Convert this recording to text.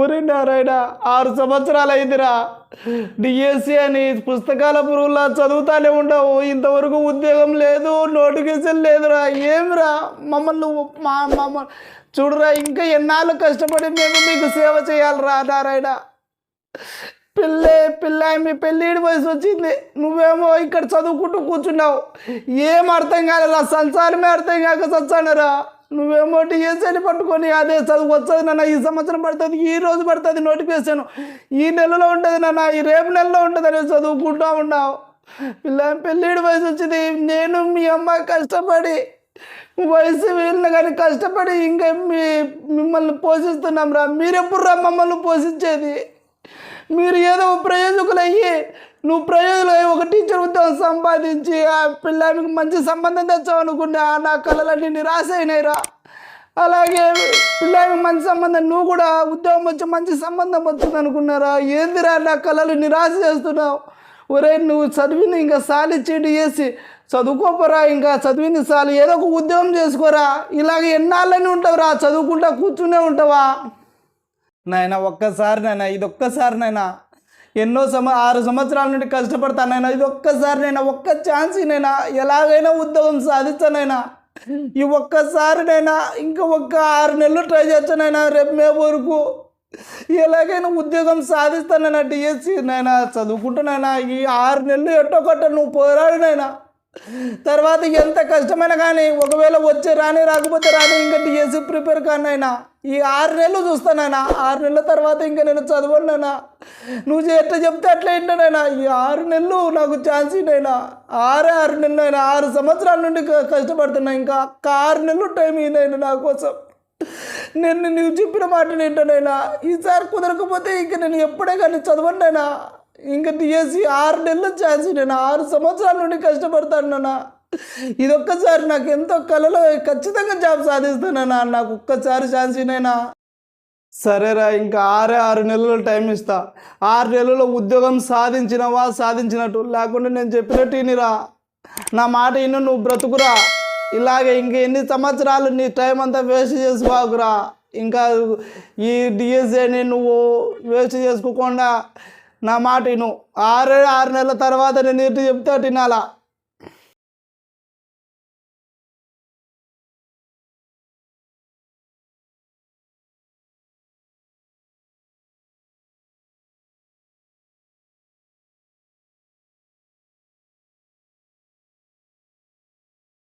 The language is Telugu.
ఒరే నారాయణ ఆరు సంవత్సరాలు అయిందిరా డిఎస్సి అని పుస్తకాల పురుగులా చదువుతానే ఉండవు. ఇంతవరకు ఉద్యోగం లేదు నోటిఫికేషన్ లేదురా. ఏమిరా? మమ్మల్ని మా మమ్మ చూడురా ఇంకా ఎన్నాళ్ళు కష్టపడి మేము మీకు సేవ చేయాలిరా నారాయణ. పిల్లే పిల్ల మీ పెళ్ళిడి వయసు వచ్చింది. నువ్వేమో ఇక్కడ చదువుకుంటూ కూర్చున్నావు. ఏం అర్థం కాలేదు? సంసారమే అర్థం కాక చచ్చానరా. నువ్వేమో డిఎస్ఐని పట్టుకొని అదే చదువు వచ్చేది నాన్న. ఈ సంవత్సరం పడుతుంది ఈ రోజు పడుతుంది నోటిఫికేషన్. ఈ నెలలో ఉంటుంది నాన్న ఈ రేపు నెలలో ఉంటుంది అని చదువుకుంటూ ఉన్నావు. పిల్ల పెళ్ళిడి వయసు వచ్చింది. నేను మీ అమ్మ కష్టపడి వయసు వీళ్ళని కానీ కష్టపడి ఇంకా మీ మిమ్మల్ని పోషిస్తున్నాం రా. మీరెప్పుడు రా మమ్మల్ని పోషించేది? మీరు ఏదో ప్రయోజకులు అయ్యి నువ్వు ప్రయోజకులు అయ్యి ఒక టీచర్ ఉద్యోగం సంపాదించి ఆ పిల్లానికి మంచి సంబంధం తెచ్చావు అనుకున్నా నా కళలన్నీ నిరాశ అయినాయిరా. అలాగే పిల్లలకి మంచి సంబంధం నువ్వు కూడా ఉద్యోగం వచ్చి మంచి సంబంధం వచ్చింది అనుకున్నారా ఏందిరా నా కళలు నిరాశ చేస్తున్నావు? ఒరే నువ్వు చదివింది ఇంకా సాలి చీటి చేసి చదువుకోపరా ఇంకా చదివింది సాలి. ఏదో ఒక ఉద్యోగం చేసుకోరా. ఇలాగ ఎన్నాళ్ళని ఉంటావురా? చదువుకుంటా కూర్చునే ఉంటావా? నాయన ఒక్కసారి నాయన ఇది ఒక్కసారి నాయన. ఎన్నో సమ ఆరు సంవత్సరాల నుండి కష్టపడతానైనా ఇది ఒక్కసారి నేను ఒక్క ఛాన్స్ నైనా ఎలాగైనా ఉద్యోగం సాధించానైనా ఈ ఒక్కసారినైనా ఇంకా ఒక్క ఆరు నెలలు ట్రై చేస్తానైనా రేపు మే వరకు ఎలాగైనా ఉద్యోగం సాధిస్తానైనా డిఎస్సి నైనా చదువుకుంటున్నాయినా ఈ ఆరు నెలలు ఎట్టో నువ్వు పోరాడినైనా తర్వాత ఎంత కష్టమైనా కానీ ఒకవేళ వచ్చే రాని రాకపోతే రాని ఇంకా డిఎస్సి ప్రిపేర్ కానైనా ఈ ఆరు నెలలు చూస్తానైనా ఆరు నెలల తర్వాత ఇంకా నేను చదవనైనా నువ్వు ఎట్లా చెప్తే అట్లా ఏంటనైనా ఈ ఆరు నెలలు నాకు ఛాన్స్ ఇనైనా ఆరే ఆరు నెలలు అయినా ఆరు సంవత్సరాల నుండి కష్టపడుతున్నా ఇంకా. ఆరు నెలలు టైం ఇనైనా నా కోసం. నేను నువ్వు చెప్పిన మాట ఏంటనైనా ఈసారి కుదరకపోతే ఇంకా నేను ఎప్పుడే కానీ చదవనైనా ఇంకా డిఎస్సి ఆరు నెలల ఛాన్స్ నేను ఆరు సంవత్సరాల నుండి కష్టపడతాను నాన్న. ఇది ఒక్కసారి నాకు ఎంతో కలలో ఖచ్చితంగా జాబ్ సాధిస్తానన్నా నాకు ఒక్కసారి ఛాన్స్ నేనా సరేరా ఇంకా ఆరే ఆరు నెలలు టైం ఇస్తా. ఆరు నెలల్లో ఉద్యోగం సాధించినవా సాధించినట్టు లేకుండా నేను చెప్పినట్టు ఇనిరా. నా మాట ఇన్ను నువ్వు బ్రతుకురా. ఇలాగే ఇంక ఎన్ని సంవత్సరాలు నీ టైం అంతా వేస్ట్ చేసుకోకురా ఇంకా ఈ డిఎస్ఏని నువ్వు వేస్ట్ చేసుకోకుండా నా మాట విను. ఆరు ఆరు నెలల తర్వాత నేను ఎటు చెప్తే అటు వినాలా